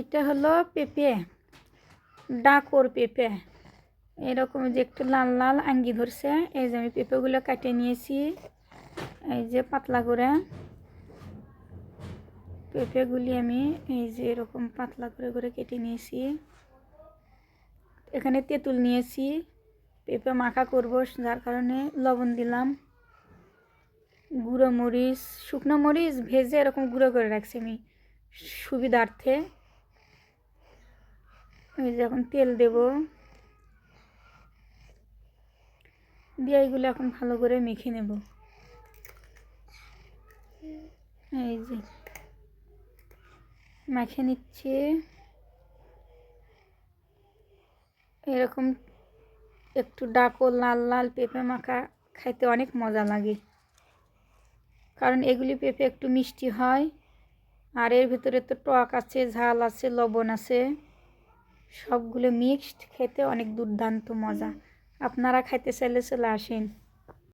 এটা হলো পেঁপে, ডাকর পেঁপে। এরকম যে একটু লাল লাল আঙ্গি ধরছে, এই যে আমি পেঁপেগুলো কাটে নিয়েছি, এই যে পাতলা করে। পেঁপেগুলি আমি এই যে এরকম পাতলা করে করে কেটে নিয়েছি। এখানে তেঁতুল নিয়েছি, পেঁপে মাখা করব, যার কারণে লবণ দিলাম। গুঁড়ো মরিচ, শুকনো মরিচ ভেজে এরকম গুঁড়ো করে রাখছি আমি সুবিধার্থে। এই যে এখন তেল দেব। দিয়ে এইগুলো এখন ভালো করে মেখে নেব। এই যে মেখে নিচ্ছি। এরকম একটু ডাকো লাল লাল পেঁপে মাখা খাইতে অনেক মজা লাগে। কারণ এগুলি পেঁপে একটু মিষ্টি হয়। আর এর ভিতরে তো টক আছে, ঝাল আছে, লবণ আছে। সবগুলো মিক্সড খেতে অনেক দুর্দান্ত মজা। আপনারা খাইতে চাইলে চলে আসেন।